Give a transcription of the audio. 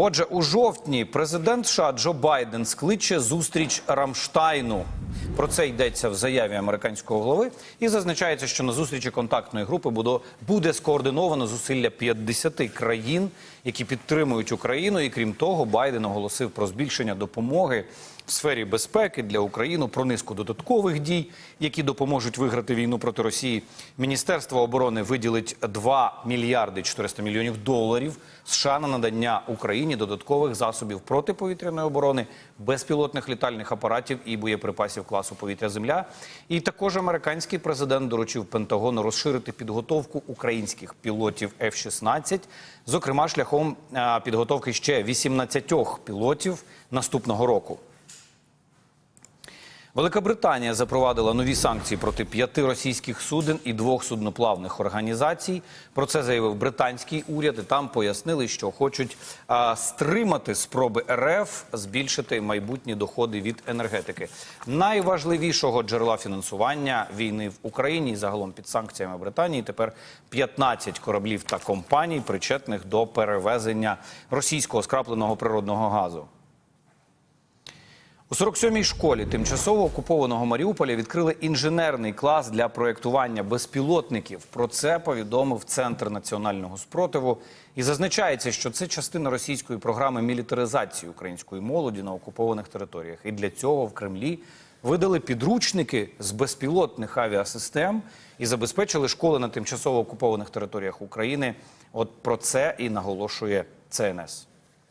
Отже, у жовтні президент США Джо Байден скличе зустріч Рамштайну. Про це йдеться в заяві американського голови. І зазначається, що на зустрічі контактної групи буде, скоординовано зусилля 50 країн, які підтримують Україну. І крім того, Байден оголосив про збільшення допомоги в сфері безпеки для України, про низку додаткових дій, які допоможуть виграти війну проти Росії. Міністерство оборони виділить 2 мільярди 400 мільйонів доларів США на надання Україні додаткових засобів протиповітряної оборони, безпілотних літальних апаратів і боєприпасів класу повітря-земля. І також американський президент доручив Пентагону розширити підготовку українських пілотів F-16, зокрема шляхом підготовки ще 18 пілотів наступного року. Велика Британія запровадила нові санкції проти п'яти російських суден і двох судноплавних організацій. Про це заявив британський уряд. І там пояснили, що хочуть а, стримати спроби РФ збільшити майбутні доходи від енергетики. Найважливішого джерела фінансування війни в Україні загалом під санкціями Британії тепер 15 кораблів та компаній, причетних до перевезення російського скрапленого природного газу. У 47-й школі тимчасово окупованого Маріуполя відкрили інженерний клас для проєктування безпілотників. Про це повідомив Центр національного спротиву. І зазначається, що це частина російської програми мілітаризації української молоді на окупованих територіях. І для цього в Кремлі видали підручники з безпілотних авіасистем і забезпечили школи на тимчасово окупованих територіях України. От про це і наголошує ЦНС.